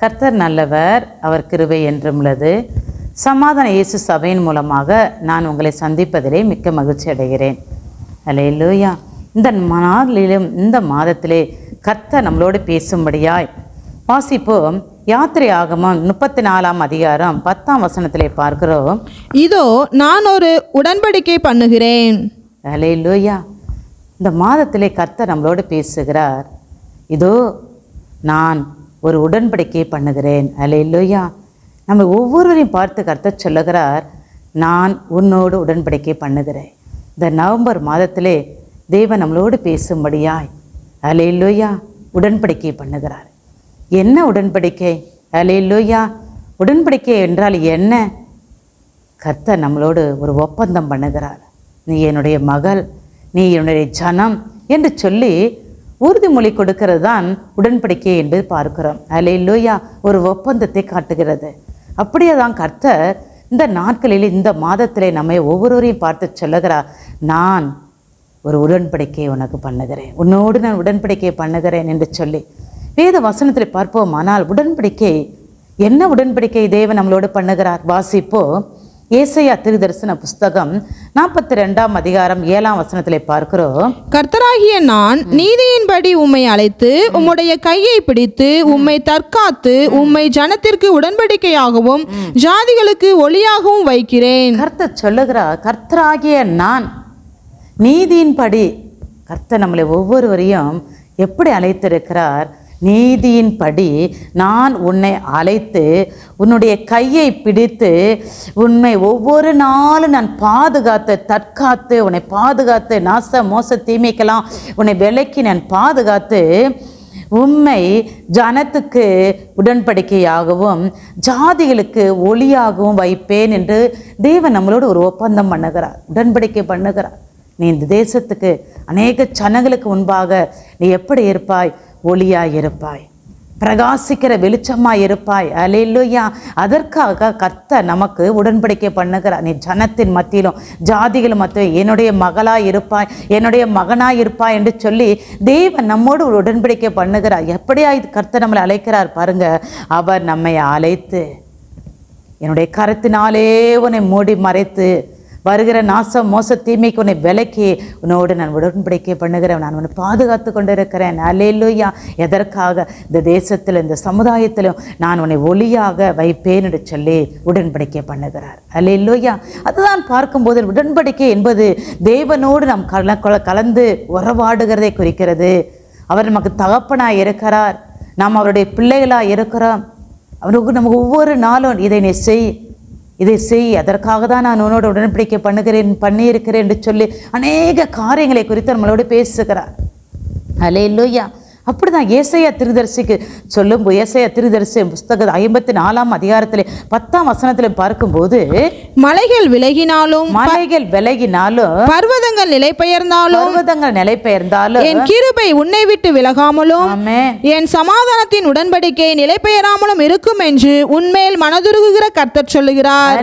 கர்த்தர் நல்லவர் அவர் கிருபை என்றும் உள்ளது. சமாதான இயேசு சபையின் மூலமாக நான் உங்களை சந்திப்பதிலே மிக்க மகிழ்ச்சி அடைகிறேன். அல்லேலூயா இந்த நாளிலும் இந்த மாதத்திலே கர்த்தர் நம்மளோடு பேசும்படியாய் வாசிப்போம். யாத்திரை ஆகமம் முப்பத்தி நாலாம் அதிகாரம் பத்தாம் வசனத்திலே பார்க்கிறோம். இதோ நான் ஒரு உடன்படிக்கை பண்ணுகிறேன். அல்லேலூயா இந்த மாதத்திலே கர்த்தர் நம்மளோடு பேசுகிறார். இதோ நான் ஒரு உடன்படிக்கை பண்ணுகிறேன். அல்லேலூயா. நம்ம ஒவ்வொருவரையும் பார்த்து கருத்த சொல்லுகிறார் நான் உன்னோடு உடன்படிக்கை பண்ணுகிறேன். இந்த நவம்பர் மாதத்திலே தேவன் நம்மளோடு பேசும்படியாய். அல்லேலூயா. உடன்படிக்கை பண்ணுகிறார். என்ன உடன்படிக்கை? அல்லேலூயா. உடன்படிக்கை என்றால் என்ன? கர்த்தர் நம்மளோடு ஒரு ஒப்பந்தம் பண்ணுகிறார். நீ என்னுடைய மகள் நீ என்னுடைய ஜனம் என்று சொல்லி உறுதிமொழி கொடுக்கிறது தான் உடன்படிக்கை என்று பார்க்கிறோம். அல்லேலூயா ஒரு ஒப்பந்தத்தை காட்டுகிறது. அப்படியே தான் கர்த்தர் இந்த நாட்களில் இந்த மாதத்திலே நம்மை ஒவ்வொருவரையும் பார்த்து சொல்லுகிறார் நான் ஒரு உடன்படிக்கை உனக்கு பண்ணுகிறேன். உன்னோடு நான் உடன்படிக்கை பண்ணுகிறேன் என்று சொல்லி. வேத வசனத்தில் பார்ப்போம் ஆனால் உடன்படிக்கை என்ன உடன்படிக்கை தேவன் நம்மளோடு பண்ணுகிறார்? வாசிப்போ ஏசையா திருதரிசன புஸ்தகம் நாற்பத்தி ரெண்டாம் அதிகாரம் ஏழாம் வசனத்திலே பார்க்கிறோம். கர்த்தராகிய நான் நீதியின்படி உம்மை அழைத்து உம்முடைய கையை பிடித்து உம்மை தற்காத்து உம்மை ஜனத்திற்கு உடன்படிக்கையாகவும் ஜாதிகளுக்கு ஒளியாகவும் வைக்கிறேன். கர்த்தர் சொல்லுகிறார் கர்த்தராகிய நான் நீதியின்படி கர்த்தர் நம்மளை ஒவ்வொருவரையும் எப்படி அழைத்திருக்கிறார்? நீதியின்படி நான் உன்னை அழைத்து உன்னுடைய கையை பிடித்து உன்னை ஒவ்வொரு நாளும் நான் பாதுகாத்து தற்காத்து உன்னை பாதுகாத்து நாச மோச தீமைக்கெல்லாம் உன்னை விலக்கி நான் பாதுகாத்து உம்மை ஜனத்துக்கு உடன்படிக்கையாகவும் ஜாதிகளுக்கு ஒளியாகவும் வைப்பேன் என்று தேவன் நம்மளோட ஒரு ஒப்பந்தம் பண்ணுகிறார் உடன்படிக்கை பண்ணுகிறார். நீ இந்த தேசத்துக்கு அநேக ஜனங்களுக்கு முன்பாக நீ எப்படி இருப்பாய்? ஒளியாயிருப்பாய். பிரகாசிக்கிற வெளிச்சமாக இருப்பாய் அலையிலுயா அதற்காக கத்த நமக்கு உடன்படிக்கை பண்ணுகிறார். நீ ஜனத்தின் மத்தியிலும் ஜாதிகள் மத்தியிலும் என்னுடைய மகளாக இருப்பாய் என்னுடைய மகனாக இருப்பாய் என்று சொல்லி தேவன் நம்மோடு ஒரு உடன்படிக்கை பண்ணுகிறார். எப்படியா இது கர்த்த நம்மளை அழைக்கிறார் பாருங்க. அவர் நம்மை அழைத்து என்னுடைய கருத்தினாலே உன்னை மூடி மறைத்து வருகிற நாசம் மோச தீமைக்கு உன்னை விலக்கி உன்னோடு நான் உடன்படிக்கை பண்ணுகிறேன். நான் உன்னை பாதுகாத்து கொண்டு இருக்கிறேன் அல்லேலூயா எதற்காக? இந்த தேசத்தில் இந்த சமுதாயத்திலும் நான் உன்னை ஒளியாக வைப்பேன் என்று சொல்லி உடன்படிக்கை பண்ணுகிறார். அல்லேலூயா அதுதான் பார்க்கும்போது உடன்படிக்கை என்பது தேவனோடு நாம் கல கல- கலந்து உறவாடுகிறதை குறிக்கிறது. அவர் நமக்கு தகப்பனாய் இருக்கிறார். நாம் அவருடைய பிள்ளைகளாக இருக்கிறோம். அவனுக்கு நமக்கு ஒவ்வொரு நாளும் இதை நீ செய். இதை செய் அதற்காக தான் நான் உன்னோட உடன்படிக்கை பண்ணுகிறேன் பண்ணியிருக்கிறேன் என்று சொல்லி அநேக காரியங்களை குறித்து நம்மளோடு பேசுகிறார். அலே இல்லையா அப்படிதான் ஏசையா திருதரிசிக்கு சொல்லும் ஏசையா திருதரிசி புஸ்தகம் ஐம்பத்தி நாலாம் அதிகாரத்திலே பத்தாம் வசனத்தில் பார்க்கும்போது மலைகள் விலகினாலும் மலைகள் விலகினாலும் பர்வதங்கள் நிலை பெயர்ந்தாலும் பர்வதங்கள் நிலை பெயர்ந்தாலும் என் கிருபை உன்னை விட்டு விலகாமலும் என் சமாதானத்தின் உடன்படிக்கை நிலை பெயராமலும் இருக்கும் என்று உன்மேல் மனதுருகுகிற கர்த்தர் சொல்லுகிறார்.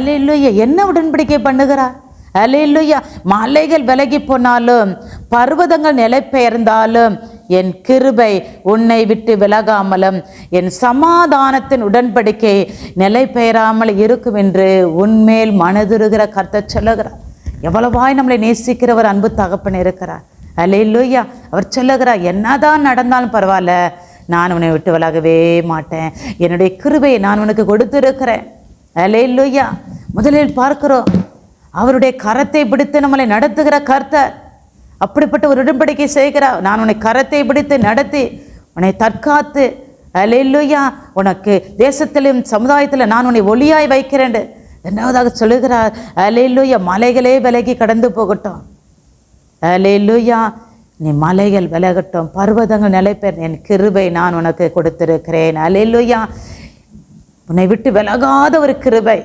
என்ன உடன்படிக்கை பண்ணுகிறார்? அல்லேலூயா. மலைகள் விலகி போனாலும் பர்வதங்கள் நிலை பெயர்ந்தாலும் என் கிருபை உன்னை விட்டு விலகாமலும் என் சமாதானத்தின் உடன்படிக்கை நிலை பெயராமல் இருக்கும் என்று உன்மேல் மனதுருகிற கருத்தை சொல்லுகிறார். எவ்வளவாய் நம்மளை நேசிக்கிறவர் அன்பு தகப்பன் இருக்கிறார். அல்லையா அவர் சொல்லுகிறார் என்னதான் நடந்தாலும் பரவாயில்ல நான் உன்னை விட்டு விலகவே மாட்டேன். என்னுடைய கிருபையை நான் உனக்கு கொடுத்திருக்கிறேன். அல்லேலூயா. முதலில் பார்க்கிறோம் அவருடைய கரத்தை பிடித்து நம்மளை நடத்துகிற கர்த்தர் அப்படிப்பட்ட ஒரு உடன்படிக்கை செய்கிறார் நான் உன்னை கரத்தை பிடித்து நடத்தி உன்னை தற்காத்து அல்லேலூயா உனக்கு தேசத்திலும் சமுதாயத்தில் நான் உன்னை ஒளியாய் வைக்கிறேன். ரெண்டாவதாக சொல்லுகிறார் அல்லேலூயா மலைகளே விலகி கடந்து போகட்டும். அல்லேலூயா நீ மலைகள் விலகட்டும் பர்வதங்கள் நிலைப்பேன் என் கிருபை நான் உனக்கு கொடுத்திருக்கிறேன். அல்லேலூயா உன்னை விட்டு விலகாத ஒரு கிருபை.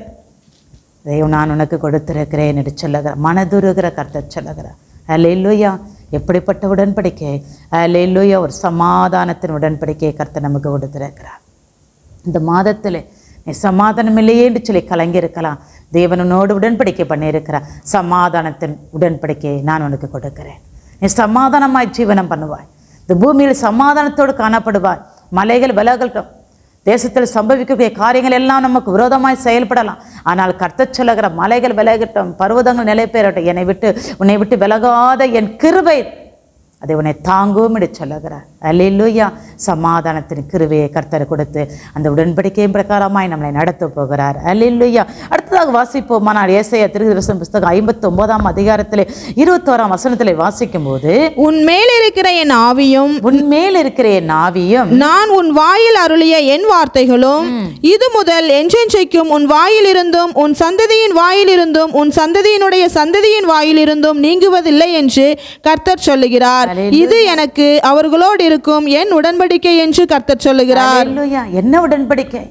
இதையும் நான் உனக்கு கொடுத்திருக்கிறேன் என்று சொல்லுகிறேன் மனதுருகிற கருத்தை சொல்லுகிறேன் அலையிலோயா எப்படிப்பட்ட உடன்படிக்கை? அலையிலோயா ஒரு சமாதானத்தின் உடன்படிக்கையை கருத்தை நமக்கு கொடுத்துருக்கிறார். இந்த மாதத்தில் நீ சமாதானம் இல்லையேன்னு சொல்லி கலங்கியிருக்கலாம். தேவனோடு உடன்படிக்கை பண்ணியிருக்கிறார். சமாதானத்தின் உடன்படிக்கையை நான் உனக்கு கொடுக்கிறேன். நீ சமாதானமாய் ஜீவனம் பண்ணுவாய். இந்த பூமியில் சமாதானத்தோடு காணப்படுவாய். மலைகள் விலகட்டும் தேசத்தில் சம்பவிக்கக்கூடிய காரியங்கள் எல்லாம் நமக்கு விரோதமாய் செயல்படலாம். ஆனால் கர்த்த சொல்லுகிற மலைகள் விலகட்டும் பர்வதங்கள் நிலை பெறட்டும் என்னை விட்டு உன்னை விட்டு விலகாத என் கிருபை அதை உன்னை தாங்கும் என்று சொல்லுகிறார். அல்லேலூயா. சமாதானத்தின் கிருபையை கர்த்தர் கொடுத்து அந்த உடன்படிக்கையின் பிரகாரமாய் நம்மளை நடத்த போகிறார். அல்லேலூயா. அடுத்ததாக வாசிப்போமானால் ஏசையா திருதர்சன புஸ்தகம் ஐம்பத்தி ஒன்பதாம் அதிகாரத்திலே இருபத்தோராம் வசனத்திலே வாசிக்கும் போது உன் மேல் இருக்கிற என் ஆவியும் உன்மேல் இருக்கிற என் ஆவியும் நான் உன் வாயில் அருளிய என் வார்த்தைகளும் இது முதல் என்றென்றைக்கும் உன் வாயிலிருந்தும் உன் சந்ததியின் வாயிலிருந்தும் உன் சந்ததியினுடைய சந்ததியின் வாயிலிருந்தும் நீங்குவதில்லை என்று கர்த்தர் சொல்லுகிறார். இது எனக்கு அவர்களோடு இருக்கும். என் உடன்படிக்கை என்று கர்த்தர் சொல்லுகிறார். என்ன உடன்படிக்கை?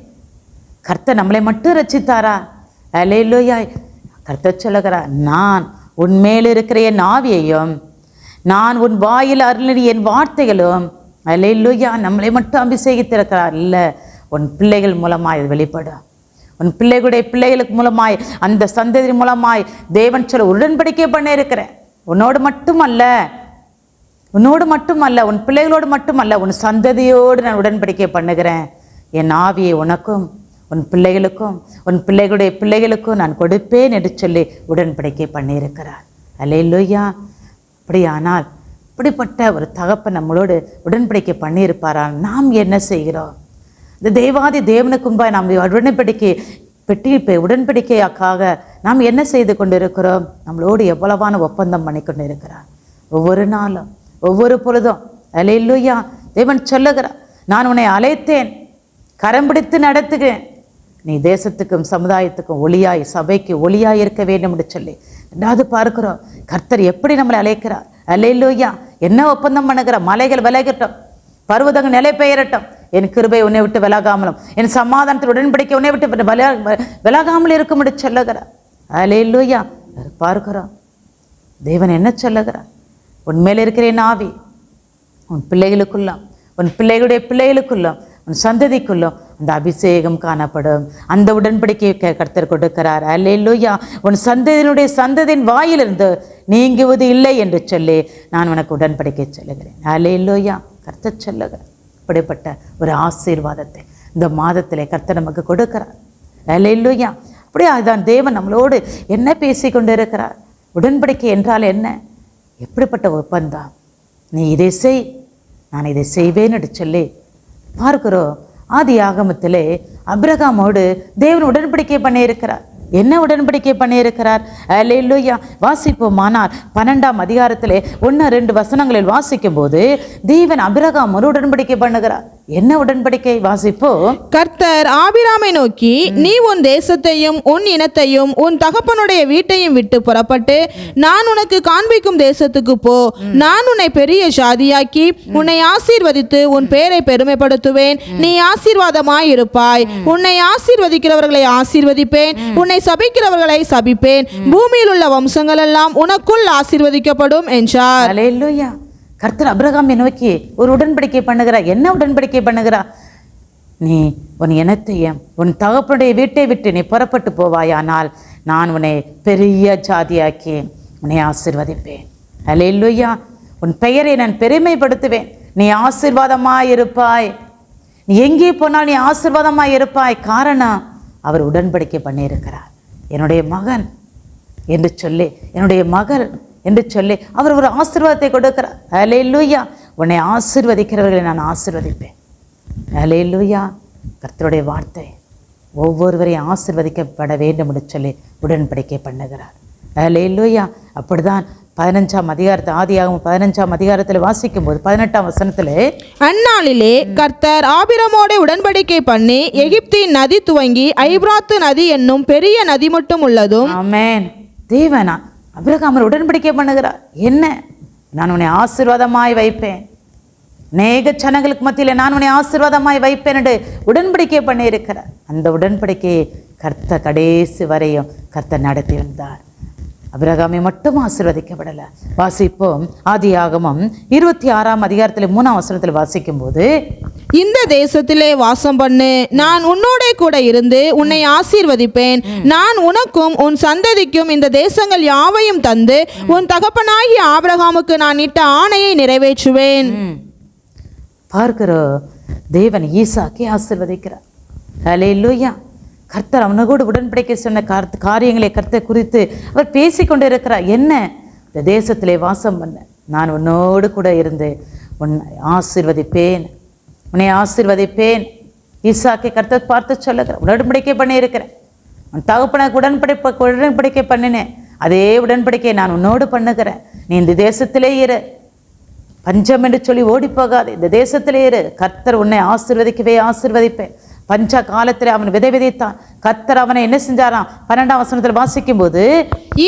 கர்த்தர் நம்மளை மட்டும் ரச்சித்தாரா அல்லேலூயா. கர்த்தர் சொல்லுகிறார் நான் உன்மேல் இருக்கிற என் ஆவியையும் நான் உன் வாயில் அருளின என் வார்த்தைகளும் அல்லேலூயா நம்மளை மட்டும் அபிஷேகித்திருக்கிறார். இல்லை உன் பிள்ளைகள் மூலமாக இது வெளிப்படும். உன் பிள்ளைகளுடைய பிள்ளைகளுக்கு மூலமாய் அந்த சந்ததி மூலமாய் தேவன் சொல்ல உடன்படிக்கை பண்ணியிருக்கிறேன் உன்னோடு மட்டுமல்ல உன்னோடு மட்டுமல்ல உன் பிள்ளைகளோடு மட்டுமல்ல உன் சந்ததியோடு நான் உடன்படிக்கை பண்ணுகிறேன். என் ஆவியை உனக்கும் உன் பிள்ளைகளுக்கும் உன் பிள்ளைகளுடைய பிள்ளைகளுக்கும் நான் கொடுப்பேன் என்று சொல்லி உடன்படிக்கை பண்ணியிருக்கிறார். லொய்யா அப்படியானால் இப்படிப்பட்ட ஒரு தகப்பை நம்மளோடு உடன்படிக்கை பண்ணியிருப்பாரால் நாம் என்ன செய்கிறோம்? இந்த தேவாதி தேவனுக்கும்பா நாம் உடன்படிக்கை பெட்டி இப்போ உடன்படிக்கையாக்காக நாம் என்ன செய்து கொண்டிருக்கிறோம்? நம்மளோடு எவ்வளவான ஒப்பந்தம் பண்ணி கொண்டு இருக்கிறார் ஒவ்வொரு நாளும் ஒவ்வொரு பொழுதும். அலையில்லையா தேவன் சொல்லுகிறார் நான் உன்னை அழைத்தேன். கரம் பிடித்து நடத்துகிறேன். நீ தேசத்துக்கும் சமுதாயத்துக்கும் ஒளியாய் சபைக்கு ஒளியாய் இருக்க வேண்டும் என்று சொல்லி ரெண்டாவது பார்க்கிறோம். கர்த்தர் எப்படி நம்மளை அழைக்கிறார்? அல்லையிலோயா என்ன ஒப்பந்தம் பண்ணுகிற? மலைகள் விலகட்டும். பருவதங்கள் நிலை பெயரட்டும். என் கிருபை உன்னை விட்டு விலகாமலும் என் சமாதானத்தில் உடன்படிக்கை உன்னை விட்டு விலகாமல் இருக்கும் என்று சொல்லுகிறார். அல்லையிலோயா பார்க்கிறோம். தேவன் என்ன சொல்லுகிறார்? உன் இருக்கிறேன் ஆவி உன் பிள்ளைகளுக்குள்ளும் உன் பிள்ளைகளுடைய பிள்ளைகளுக்குள்ளும் உன் சந்ததிக்குள்ளும் அந்த அபிஷேகம் காணப்படும். அந்த உடன்படிக்கையை க- கர்த்தர் கொடுக்கிறார். அல்லையா உன் சந்ததியினுடைய சந்ததியின் வாயிலிருந்து நீங்குவது இல்லை என்று சொல்லி நான் உனக்கு உடன்படிக்கை சொல்லுகிறேன். அல்லையா கர்த்தர் சொல்லுகிறார். இப்படிப்பட்ட ஒரு ஆசீர்வாதத்தை இந்த மாதத்திலே கர்த்தர் நமக்கு கொடுக்கிறார். அல்லையா அப்படியே அதான் தேவன் நம்மளோடு என்ன பேசி கொண்டு இருக்கிறார் உடன்படிக்கை என்றால் என்ன? எப்படிப்பட்ட ஒப்பந்தம்? நீ இதை செய் நான் இதை செய்வேன்னு சொல்லி பார்க்கிறோம் ஆதி ஆகமத்திலே அபிரகாமோடு தேவன் உடன்படிக்கை பண்ணியிருக்கிறார். என்ன உடன்படிக்கை பண்ணியிருக்கிறார்? அல்லேலூயா வாசிப்போமானார் பன்னெண்டாம் அதிகாரத்திலே ஒன்று ரெண்டு வசனங்களில் வாசிக்கும் போது தேவன் அபிரகாமோடு உடன்படிக்கை பண்ணுகிறார். என்ன உடன்படிக்கை? வாசிப்போம் கர்த்தர் ஆபிராமை நோக்கி நீ உன் தேசத்தையும் உன் இனத்தையும் உன் தகப்பனுடைய வீட்டையும் விட்டு புறப்பட்டு நான் உனக்கு காண்பிக்கும் தேசத்துக்கு போ. நான் உன்னை பெரிய ஜாதியாக்கி உன்னை ஆசீர்வதித்து உன் பேரை பெருமைப்படுத்துவேன். நீ ஆசீர்வாதமாய் இருப்பாய் உன்னை ஆசீர்வதிக்கிறவர்களை ஆசீர்வதிப்பேன். உன்னை சபிக்கிறவர்களை சபிப்பேன். பூமியில் உள்ள வம்சங்கள் எல்லாம் உனக்குள் ஆசீர்வதிக்கப்படும் என்றார். கர்த்தர் அபிரகாமை நோக்கி ஒரு உடன்படிக்கை பண்ணுகிறா என்ன உடன்படிக்கை பண்ணுகிறா நீ உன் இனத்தையும் உன் தகப்பனுடைய வீட்டை விட்டு நீ புறப்பட்டு போவாயானால் நான் உன்னை பெரிய ஜாதியாக்கி உன்னை ஆசீர்வதிப்பேன். அல்லேலூயா உன் பெயரை நான் பெருமைப்படுத்துவேன். நீ ஆசிர்வாதமாக இருப்பாய். நீ எங்கே போனால் நீ ஆசிர்வாதமாக இருப்பாய். காரணம் அவர் உடன்படிக்கை பண்ணியிருக்கிறார். என்னுடைய மகன் என்று சொல்லி என்னுடைய மகள் என்று சொல்லி அவர் ஒரு ஆசீர்வாதத்தை கொடுக்கிறார். அலேலூயா உன்னை ஆசீர்வதிக்கிறவர்களை நான் ஆசீர்வதிப்பேன். அலேலூயா கர்த்தருடைய வார்த்தை ஒவ்வொருவரையும் ஆசீர்வதிக்கப்பட வேண்டும் என்று சொல்லி உடன்படிக்கை பண்ணுகிறார். அலேலூயா அப்படிதான் பதினஞ்சாம் அதிகாரத்தை ஆதியாகவும் பதினஞ்சாம் அதிகாரத்தில் வாசிக்கும் போது பதினெட்டாம் வசனத்தில் அந்நாளிலே கர்த்தர் ஆபிரமோட உடன்படிக்கை பண்ணி எகிப்தின் நதி துவங்கி ஐப்ராத்து நதி என்னும் பெரிய நதி மட்டும் உள்ளதும் ஆமென். தேவனா அபிரகாமர் உடன்படிக்கை பண்ணுகிறார். என்ன? நான் உன்னை ஆசீர்வாதமாய் வைப்பேன். நேக ஜனங்களுக்கு மத்தியில் நான் உன்னை ஆசீர்வாதமாய் வைப்பேன் என்று உடன்படிக்கை பண்ணியிருக்கிறார். அந்த உடன்படிக்கையை கர்த்த கடைசி வரையும் கர்த்த நடத்தி வந்தார் அபிரகாமை மட்டும் ஆசீர்வதிக்கப்படலை. வாசிப்போம். ஆதி ஆகமம் இருபத்தி ஆறாம் அதிகாரத்தில் மூணாம் வசனத்தில் வாசிக்கும் போது இந்த தேசத்திலே வாசம் பண்ணு. நான் உன்னோட கூட இருந்து உன்னை ஆசீர்வதிப்பேன். நான் உனக்கும் உன் சந்ததிக்கும் இந்த தேசங்கள் யாவையும் தந்து உன் தகப்பனாகிய ஆபிரகாமுக்கு நான் இட்ட ஆணையை நிறைவேற்றுவேன். பார்க்கிறோம். தேவன் ஈசாக்கை ஆசிர்வதிக்கிறார். ஹalleluya. கர்த்தர் அவனோடு உடன்படிக்கை சொன்ன கார்த்த காரியங்களை கர்த்தர் குறித்து அவர் பேசிக்கொண்டு இருக்கிறார் என்ன? இந்த தேசத்திலே வாசம் பண்ண. நான் உன்னோடு கூட இருந்து உன்னை ஆசிர்வதிப்பேன். உன்னை ஆசிர்வதிப்பேன். ஈசாக்கை கர்த்தர் பார்த்து சொல்லுகிறேன் உடன்படிக்கை பண்ணியிருக்கிறேன். உன் தகப்பனுக்கு உடன்படிப்பை உடன்படிக்கை பண்ணினேன். அதே உடன்படிக்கை நான் உன்னோடு பண்ணுகிறேன். நீ இந்த தேசத்திலே இரு. பஞ்சம் என்று சொல்லி ஓடி போகாது இந்த தேசத்திலே இரு. கர்த்தர் உன்னை ஆசிர்வதிக்கவே ஆசிர்வதிப்பேன். பஞ்ச காலத்தில் அவன் விதை விதைத்தான். கர்த்தர் அவனை என்ன செஞ்சாராம்? பன்னெண்டாம் வசனத்தில் வாசிக்கும் போது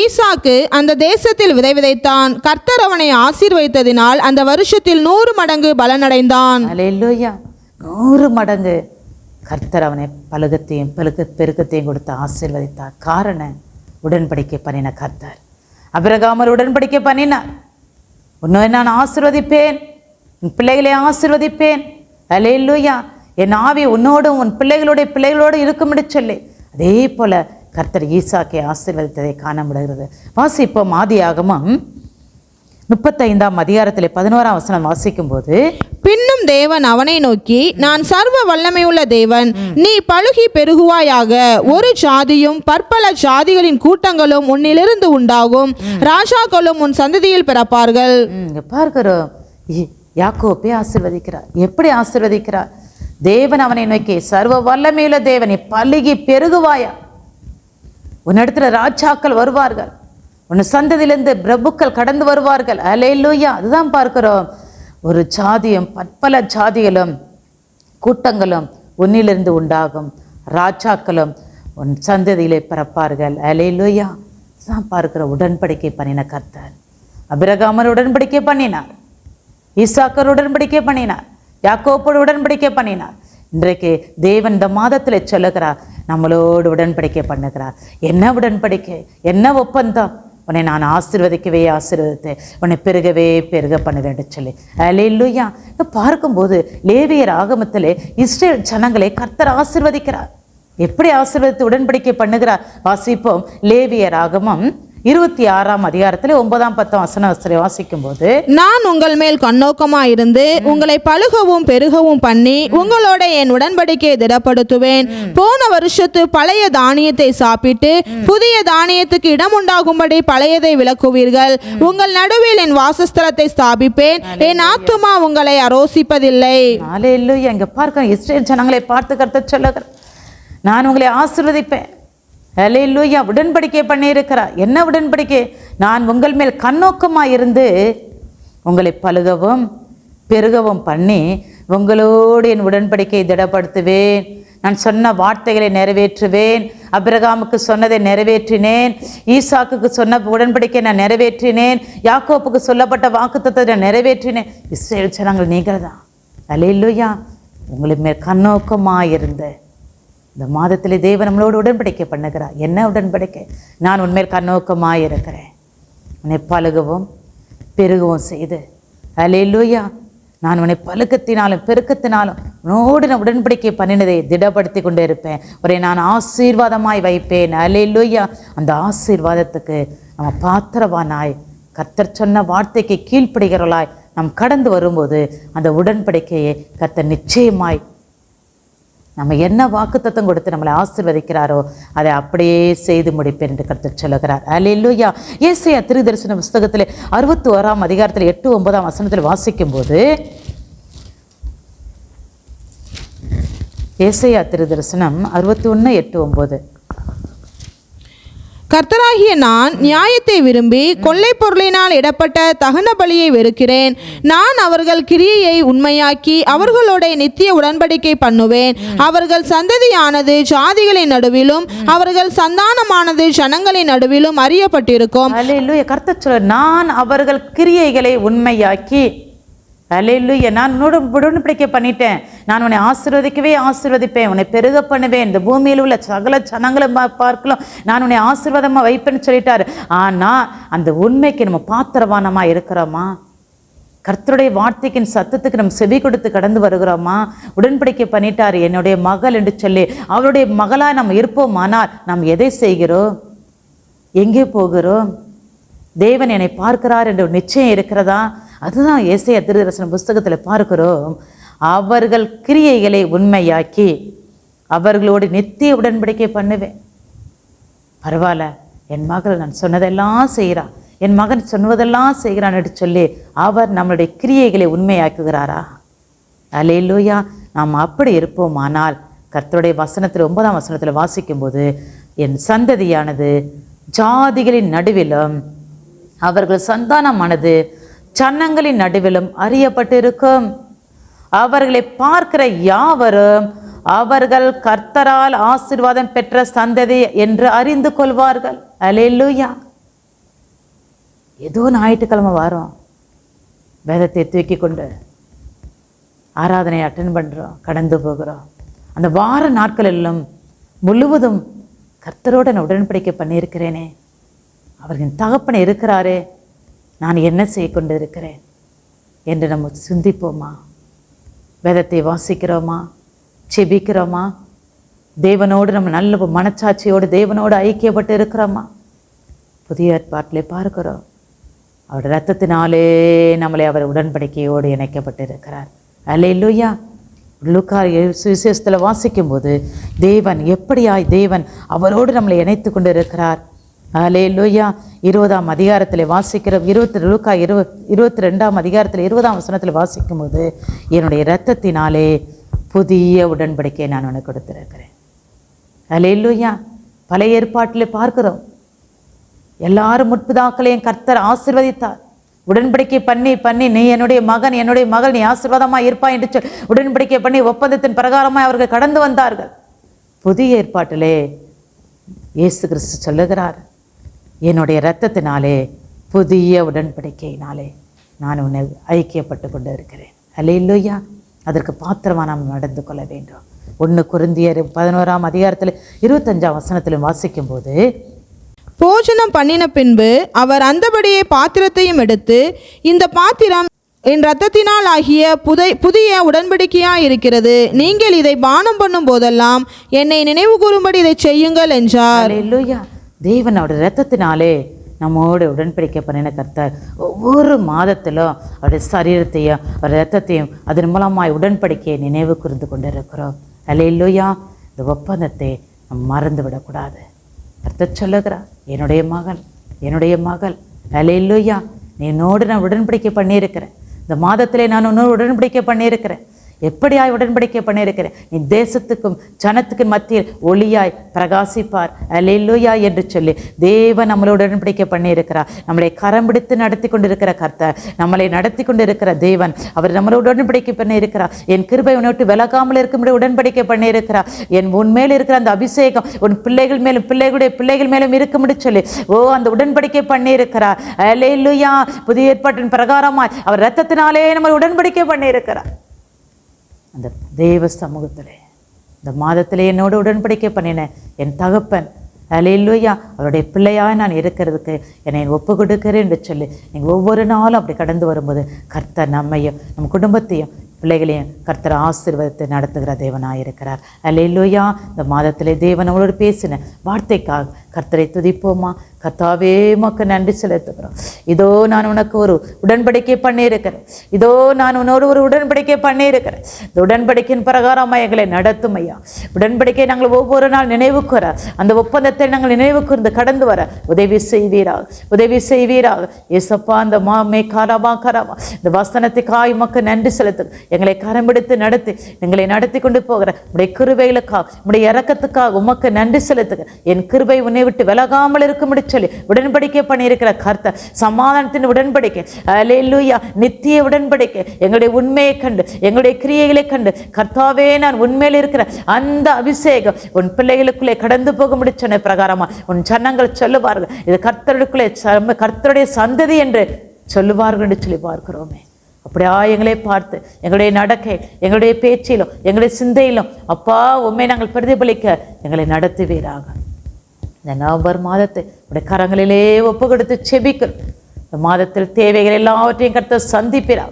ஈசாக்கு அந்த தேசத்தில் விதை விதைத்தான். கர்த்தர் அவனை ஆசீர்வதித்ததினால் அந்த வருஷத்தில் நூறு மடங்கு பலனடைந்தான். அலையிலோயா நூறு மடங்கு. கர்த்தர் அவனை பழுகத்தையும் பெருக்க பெருக்கத்தையும் கொடுத்து ஆசீர்வதித்தார். காரணம் உடன்படிக்கை பண்ணின கர்த்தர். அபிரகாமர் உடன்படிக்கை பண்ணினார். உன்னை நான் ஆசீர்வதிப்பேன். உன் பிள்ளைகளை ஆசீர்வதிப்பேன். அலையிலூயா என் ஆவி உன்னோடும் உன் பிள்ளைகளுடைய பிள்ளைகளோடு இருக்கும்படி சொல்லி. அதே போல கர்த்தர் ஈசாக்கை ஆசீர்வதித்ததை காண முடிகிறது வாசிப்போம் ஆதியாகமம் முப்பத்தைந்தாம் அதிகாரத்திலே பதினோராம் வசனம் வாசிக்கும்போது பின்னும் தேவன் அவனை நோக்கி நான் சர்வ வல்லமையுள்ள தேவன் நீ பழுகி பெருகுவாயாக. ஒரு ஜாதியும் பற்பல ஜாதிகளின் கூட்டங்களும் உன்னிலிருந்து உண்டாகும். ராஜாக்களும் உன் சந்ததியில் பிறப்பார்கள். பார்க்கிறோம். யாக்கோப்பை ஆசீர்வதிக்கிறார். எப்படி ஆசீர்வதிக்கிறார்? தேவன் அவனை நோக்கி சர்வ வல்லமையில தேவனை பழுகி பெருகுவாயா? உன்னிடத்துல ராஜாக்கள் வருவார்கள். உன் சந்ததியிலிருந்து பிரபுக்கள் கடந்து வருவார்கள். அலையிலூயா அதுதான் பார்க்கிறோம். ஒரு ஜாதியும் பற்பல ஜாதிகளும் கூட்டங்களும் உன்னிலிருந்து உண்டாகும். ராஜாக்களும் உன் சந்ததியிலே பிறப்பார்கள். அலையிலூயா தான் பார்க்கிற உடன்படிக்கை பண்ணின கர்த்தர். அபிரகாமர் உடன்படிக்கை பண்ணினார். ஈசாக்கர் உடன்படிக்கை பண்ணினார். யாக்கோப்போடு உடன்படிக்கை பண்ணினார். இன்றைக்கு தேவன் இந்த மாதத்தில் சொல்லுகிறார் நம்மளோடு உடன்படிக்கை பண்ணுகிறார். என்ன உடன்படிக்கை? என்ன ஒப்பந்தம்? உன்னை நான் ஆசீர்வதிக்கவே ஆசீர்வதித்தேன். உன்னை பெருகவே பெருக பண்ண வேண்டும் சொல்லி. இல்லையா பார்க்கும்போது லேவியர் ஆகமத்தில் இஸ்ரேல் ஜனங்களை கர்த்தர் ஆசிர்வதிக்கிறார். எப்படி ஆசீர்வதித்து உடன்படிக்கை பண்ணுகிறார்? வாசிப்போம். லேவியர் ஆகமம் இருபத்தி ஆறாம் அதிகாரத்தில் ஒன்பதாம் பத்தாம் வசன வசனை வாசிக்கும்போது நான் உங்கள் மேல் கண்ணோக்கமாயிருந்து உங்களை பழுகவும் பெருகவும் பண்ணி உங்களோட என் உடன்படிக்கையை திடப்படுத்துவேன். போன வருஷத்து பழைய தானியத்தை சாப்பிட்டு புதிய தானியத்துக்கு இடம் உண்டாகும்படி பழையதை விலக்குவீர்கள் உங்கள் நடுவில் என் வாசஸ்தலத்தை ஸ்தாபிப்பேன். என் ஆத்துமா உங்களை அரோசிப்பதில்லை. நாளே இல்லையா இங்க பார்க்க இஸ்ரேல் ஜனங்களை பார்த்து கருத்த சொல்லுகிற நான் உங்களை ஆசீர்வதிப்பேன். அலையிலூயா உடன்படிக்கை பண்ணியிருக்கிறார். என்ன உடன்படிக்கை? நான் உங்கள் மேல் கண்ணோக்கமாக இருந்து உங்களை பழுகவும் பெருகவும் பண்ணி உங்களோடு என் உடன்படிக்கையை திடப்படுத்துவேன். நான் சொன்ன வார்த்தைகளை நிறைவேற்றுவேன். அபிரகாமுக்கு சொன்னதை நிறைவேற்றினேன். ஈசாக்குக்கு சொன்ன உடன்படிக்கை நான் நிறைவேற்றினேன். யாக்கோப்புக்கு சொல்லப்பட்ட வாக்குத்தத்தை நான் நிறைவேற்றினேன். இஸ்ரேல் ஜனங்கள் நீங்கள் தான் அலையிலுயா உங்களை மேல் கண்ணோக்கமாக இருந்தேன் இந்த மாதத்திலே தேவன் நம்மளோடு உடன்படிக்கை பண்ணுகிறார். என்ன உடன்படிக்கை? நான் உண்மையில் கண்ணோக்கமாக இருக்கிறேன் உன்னை பழுகவும் பெருகவும் செய்து. அலே லூயா நான் உன்னை பழுக்கத்தினாலும் பெருக்கத்தினாலும் உன்னோடு நான் உடன்படிக்கை பண்ணினதை திடப்படுத்தி கொண்டே இருப்பேன் ஒரே நான் ஆசீர்வாதமாய் வைப்பேன். அலே லூயா அந்த ஆசீர்வாதத்துக்கு நம்ம பாத்திரவானாய் கர்த்தர் சொன்ன வார்த்தைக்கு கீழ்ப்படுகிறவளாய் நாம் கடந்து வரும்போது அந்த உடன்படிக்கையை கர்த்தர் நிச்சயமாய் நம்ம என்ன வாக்குத்தத்தம் கொடுத்து நம்மளை ஆசிர்வதிக்கிறாரோ அதை அப்படியே செய்து முடிப்பேன் என்று கருத்து சொல்லுகிறார். அல்லேலூயா ஏசையா திருதரிசன புஸ்தகத்தில் அறுபத்தி ஓராம் அதிகாரத்தில் எட்டு ஒன்பதாம் வசனத்தில் வாசிக்கும்போது ஏசையா திருதரிசனம் அறுபத்தி ஒன்று எட்டு ஒம்பது கர்த்தராகிய நான் நியாயத்தை விரும்பி கொள்ளை பொருளினால் இடப்பட்ட தகன பலியை வெறுக்கிறேன். நான் அவர்கள் கிரியையை உண்மையாக்கி அவர்களோட நித்திய உடன்படிக்கை பண்ணுவேன். அவர்கள் சந்ததியானது ஜாதிகளின் நடுவிலும் அவர்கள் சந்தானமானது ஜனங்களின் நடுவிலும் அறியப்பட்டிருக்கும். கர்த்தர் சொல்ல நான் அவர்கள் கிரியைகளை உண்மையாக்கி அல்லேலூயா. நான் உன்னோட உடன்படிக்கை பண்ணிட்டேன். நான் உன்னை ஆசீர்வதிக்கவே ஆசீர்வதிப்பேன். உன்னை பெருக பண்ணுவேன். இந்த பூமியில் உள்ள சகல ஜனங்களும் பார்க்கலாம் நான் உன்னை ஆசீர்வாதமாக வைப்பேன்னு சொல்லிட்டாரு. ஆனால் அந்த உண்மைக்கு நம்ம பாத்திரவானமாக இருக்கிறோமா? கர்த்தருடைய வார்த்தைக்கின் சத்தத்துக்கு நம்ம செவி கொடுத்து கடந்து வருகிறோமா? உடன்படிக்கை பண்ணிட்டார். என்னுடைய மகள் என்று சொல்லி அவருடைய மகளாக நம்ம இருப்போமானால் நாம் எதை செய்கிறோம்? எங்கே போகிறோம்? தேவன் என்னை பார்க்கிறார் என்ற நிச்சயம் இருக்கிறதா? அதுதான் ஏசைய திருதர்சன புஸ்தகத்தில் பார்க்கிறோம். அவர்கள் கிரியைகளை உண்மையாக்கி அவர்களோடு நித்திய உடன்படிக்கை பண்ணுவேன். பரவாயில்ல என் மகள் நான் சொன்னதெல்லாம் செய்கிறான் என் மகன் சொன்னதெல்லாம் செய்கிறான் என்று சொல்லி அவர் நம்மளுடைய கிரியைகளை உண்மையாக்குகிறாரா? அலேலூயா நாம் அப்படி இருப்போமானால் கர்த்தருடைய வசனத்தில் ஒன்பதாம் வசனத்தில் வாசிக்கும்போது என் சந்ததியானது ஜாதிகளின் நடுவிலும் அவர்கள் சந்தானமானது சன்னங்களின் நடுவிலும் அறியப்பட்டிருக்கும். அவர்களை பார்க்கிற யாவரும் அவர்கள் கர்த்தரால் ஆசீர்வாதம் பெற்ற சந்ததி என்று அறிந்து கொள்வார்கள். அலேலூயா ஏதோ ஞாயிற்றுக்கிழமை வாரம். வேதத்தை தூக்கி கொண்டு ஆராதனை அட்டன் பண்ணுறோம் கடந்து போகிறோம். அந்த வார நாட்களிலும் முழுவதும் கர்த்தரோட நான் உடன்படிக்கை பண்ணியிருக்கிறேனே. அவர்களின் தகப்பனை இருக்கிறாரே. நான் என்ன செய்ய கொண்டு இருக்கிறேன் என்று நம்ம சிந்திப்போமா? வேதத்தை வாசிக்கிறோமா? செபிக்கிறோமா? தேவனோடு நம்ம நல்ல மனச்சாட்சியோடு தேவனோடு ஐக்கியப்பட்டு இருக்கிறோமா? புதிய ஏற்பாட்டிலே பார்க்கிறோம். அவர் ரத்தத்தினாலே நம்மளை அவர் உடன்படிக்கையோடு இணைக்கப்பட்டு இருக்கிறார் அல்ல இல்லையா லுக்கா சுவிசேஷத்தில் வாசிக்கும்போது தேவன் எப்படியாய் தேவன் அவரோடு நம்மளை இணைத்து கொண்டு இருக்கிறார் அலே அல்லேலூயா இருபதாம் அதிகாரத்தில் வாசிக்கிற இருபத்தி லூக்கா இருபது இருபத்தி ரெண்டாம் அதிகாரத்தில் இருபதாம் வசனத்தில் வாசிக்கும்போது என்னுடைய இரத்தத்தினாலே புதிய உடன்படிக்கையை நான் உனக்கு கொடுத்திருக்கிறேன். அல்லேலூயா பழைய ஏற்பாட்டில் பார்க்கிறோம். எல்லாரும் முற்புதாக்களையும் கர்த்தர் ஆசிர்வதித்தார். உடன்படிக்கை பண்ணி பண்ணி நீ என்னுடைய மகன் என்னுடைய மகள் நீ ஆசீர்வாதமாக இருப்பாய் என்று சொல் உடன்படிக்கை பண்ணி ஒப்பந்தத்தின் பிரகாரமாக அவர்கள் கடந்து வந்தார்கள். புதிய ஏற்பாட்டிலே இயேசு கிறிஸ்து சொல்லுகிறார். என்னுடைய இரத்தத்தினாலே புதிய உடன்படிக்கையினாலே நான் உன்னை ஐக்கியப்பட்டு கொண்டு இருக்கிறேன் அல்லையில்லையா அதற்கு பாத்திரமாக நாம் நடந்து கொள்ள வேண்டும். ஒன்று குருந்தியர் பதினோராம் அதிகாரத்தில் இருபத்தஞ்சாம் வசனத்திலும் வாசிக்கும்போது போஜனம் பண்ணின பின்பு அவர் அந்தபடியே பாத்திரத்தையும் எடுத்து இந்த பாத்திரம் என் இரத்தத்தினால் ஆகிய புதை புதிய உடன்படிக்கையாய் இருக்கிறது நீங்கள் இதை பானம் பண்ணும் போதெல்லாம் என்னை நினைவு கூறும்படி இதை செய்யுங்கள் என்றார். அல்லேலூயா. தேவனோட ரத்தத்தினாலே நம்மோடு உடன்படிக்கை பண்ணின கர்த்தர். ஒவ்வொரு மாதத்திலும் அவருடைய சரீரத்தையும் அவருடைய ரத்தத்தையும் அதன் மூலமாய் உடன்படிக்கையை நினைவு கூர்ந்து கொண்டிருக்கிறோம். இல்லையா இந்த ஒப்பந்தத்தை நம் மறந்து விடக்கூடாது கர்த்தர் சொல்லுகிறார் என்னுடைய மகள் என்னுடைய மகள். அல்லேலூயா. நீ என்னோடு நான் உடன்படிக்கை பண்ணியிருக்கிறேன். இந்த மாதத்திலே நான் உன்னோடு உடன்படிக்கை பண்ணியிருக்கிறேன். எப்படியாய் உடன்படிக்கை பண்ணியிருக்கிறேன்? நீ தேசத்துக்கும் ஜனத்துக்கும் மத்தியில் ஒளியாய் பிரகாசிப்பார். அல்லேலூயா என்று சொல்லி தேவன் நம்மளோட உடன்படிக்கை பண்ணியிருக்கிறார். நம்மளை கரம் பிடித்து நடத்தி கொண்டிருக்கிற கர்த்தர் நம்மளை நடத்தி கொண்டிருக்கிற தேவன் அவர் நம்மளோட உடன்படிக்கை பண்ணியிருக்கிறார். என் கிருபை உன்னை விட்டு விலகாமல் இருக்கும்படி உடன்படிக்கை பண்ணியிருக்கிறார். என் உன்மேல் இருக்கிற அந்த அபிஷேகம் உன் பிள்ளைகள் மேலும் பிள்ளைகளுடைய பிள்ளைகள் மேலும் இருக்கும்படி சொல்லி ஓ அந்த உடன்படிக்கை பண்ணியிருக்கிறார். அல்லேலூயா புதிய ஏற்பாட்டின் பிரகாரமாய் அவர் ரத்தத்தினாலே நம்ம உடன்படிக்கை பண்ணியிருக்கிறார். அந்த தேவ சமூகத்தில். இந்த மாதத்தில் என்னோட உடன்படிக்கை பண்ணினேன் என் தகப்பன் அலையிலூயா அவருடைய பிள்ளையாக நான் இருக்கிறதுக்கு என்னை ஒப்பு கொடுக்கிறேன் என்று சொல்லி நீங்கள் ஒவ்வொரு நாளும் அப்படி கடந்து வரும்போது கர்த்தர் நம்மையும் நம் குடும்பத்தையும் பிள்ளைகளையும் கர்த்தர் ஆசீர்வாதத்தை நடத்துகிற தேவனாக இருக்கிறார். அல்லேலூயா இந்த மாதத்தில் தேவன் அவளோடு பேசின வார்த்தைக்காக கர்த்தரை துதிப்போமா? கர்த்தாவே உமக்கு நன்றி செலுத்துகிறோம். இதோ நான் உனக்கு ஒரு உடன்படிக்கை பண்ணியிருக்கிறேன். இதோ நான் உன்னோடு ஒரு உடன்படிக்கை பண்ணியிருக்கிறேன். இந்த உடன்படிக்கையின் பிரகாரமாக எங்களை நடத்தும் ஐயா. உடன்படிக்கை நாங்கள் ஒவ்வொரு நாள் நினைவுக்கு வர அந்த ஒப்பந்தத்தை நாங்கள் நினைவுக்கு இருந்து கடந்து வர உதவி செய்வீராக. உதவி செய்வீராக. ஏசப்பா அந்த மாமே காராமா காராமா. இந்த வசனத்துக்காய் உமக்கு நன்றி செலுத்து எங்களை கரம் பிடித்து நடத்தி எங்களை நடத்தி கொண்டு போகிற உடைய கிருபைகளுக்காக உடைய இறக்கத்துக்காக உமக்கு நன்றி செலுத்துக. என் கிருபை உன்னை விட்டு விலகாமல் இருக்கும்படி சொல்லி உடன்படிக்கை பண்ணியிருக்கிற கர்த்த சமாதானத்தின் உடன்படிக்கை அலேலூயா நித்திய உடன்படிக்கை எங்களுடைய உண்மையை கண்டு எங்களுடைய கிரியைகளை கண்டு கர்த்தாவே நான் உண்மையில் இருக்கிற அந்த அபிஷேகம் உன் பிள்ளைகளுக்குள்ளே கடந்து போக முடிச்சன பிரகாரமா உன் சன்னங்கள் சொல்லுவார்கள் இது கர்த்தருக்குள்ளே கர்த்தருடைய சந்ததி என்று சொல்லுவார்கள் என்று சொல்லி பார்க்கிறோமே அப்படியா எங்களை பார்த்து எங்களுடைய நடக்கை எங்களுடைய பேச்சிலும் எங்களுடைய சிந்தையிலும் அப்பா உண்மை நாங்கள் பிரதிபலிக்க எங்களை நடத்துவீராக இந்த நவம்பர் மாதத்தை உடைய கரங்களிலே ஒப்பு கொடுத்து செபிக்கிறோம் இந்த மாதத்தில் தேவைகள் எல்லாவற்றையும் கர்த்த சந்திப்பீராக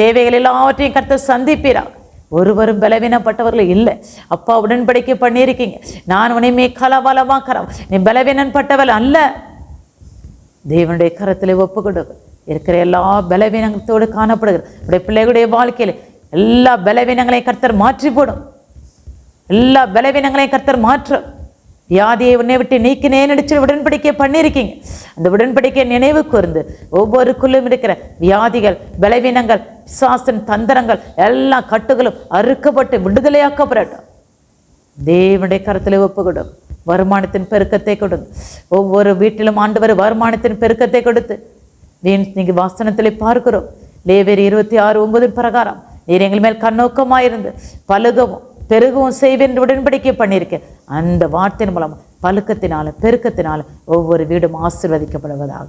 தேவைகள் எல்லாவற்றையும் கர்த்த சந்திப்பீராக ஒருவரும் பலவீனப்பட்டவர்கள் இல்லை. அப்பா உடன்படிக்கை பண்ணியிருக்கீங்க. நான் உனைமே கலவலமா கரம் நீ பலவீனப்பட்டவள் அல்ல. தேவனுடைய கரத்தில் ஒப்பு கொடுக்க இருக்கிற எல்லா பலவீனத்தோடு காணப்படுகிற உடைய பிள்ளைகளுடைய வாழ்க்கையில் எல்லா பலவீனங்களையும் கர்த்தர் மாற்றி போடும் எல்லா பலவீனங்களையும் கர்த்தர் மாற்றும். வியாதியை உன்னை விட்டு நீக்கினேன் நடிச்சு உடன்படிக்கை பண்ணியிருக்கீங்க. அந்த உடன்படிக்கை நினைவு கூர்ந்து ஒவ்வொருக்குள்ளும் இருக்கிற வியாதிகள் பலவீனங்கள் பிசாசின் தந்திரங்கள் எல்லா கட்டுகளும் அறுக்கப்பட்டு விடுதலையாக்கப்படட்டும். தேவனுடைய கருத்தில் ஒப்புக்கொடும். வருமானத்தின் பெருக்கத்தை கொடுங்க ஒவ்வொரு வீட்டிலும் ஆண்டவர் வருமானத்தின் பெருக்கத்தை கொடுத்து. வீண் நீங்க வாசனத்திலே பார்க்கிறோம். லேவேர் இருபத்தி ஆறு ஒன்பது பிரகாரம். நீர் எங்கள் மேல் கண்ணோக்கமாயிருந்து பழுகவும் பெருகவும் செய்வேன் என்று உடன்படிக்கை பண்ணியிருக்கேன். அந்த வார்த்தையின் மூலம் பழுக்கத்தினால பெருக்கத்தினால ஒவ்வொரு வீடும் ஆசிர்வதிக்கப்படுவதாக.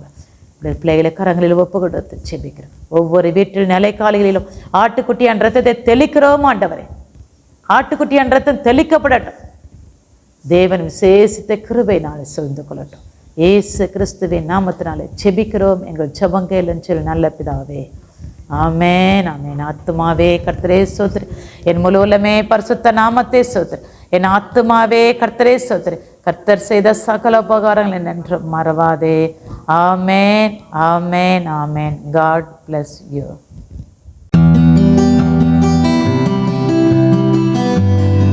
பிள்ளைகளை கரங்களில் ஒப்பு கொடுத்து செபிக்கிறோம். ஒவ்வொரு வீட்டில் நிலைக்காலிகளிலும் ஆட்டுக்குட்டியான் ரத்தத்தை தெளிக்கிறோம் ஆண்டவரே. ஆட்டுக்குட்டியான் ரத்தம் தெளிக்கப்படட்டும். தேவன் விசேஷித்த கிருபை நாளை சூழ்ந்து கொள்ளட்டும். ஏசு கிறிஸ்துவின் நாமத்தினாலே செபிக்கிறோம். எங்கள் ஜபங்கேலன் சொல்லி நல்ல பிதாவே. ஆமேன் ஆமேன். ஆத்துமாவே கர்த்தரே சோத்ரி. என் முழுவலமே பரிசுத்த நாமத்தே சோத்ரி. என் ஆத்துமாவே கர்த்தரே சோத்ரி. கர்த்தர் செய்த சகல உபகாரங்கள் என்றும் மறவாதே. Amen amen amen. God bless you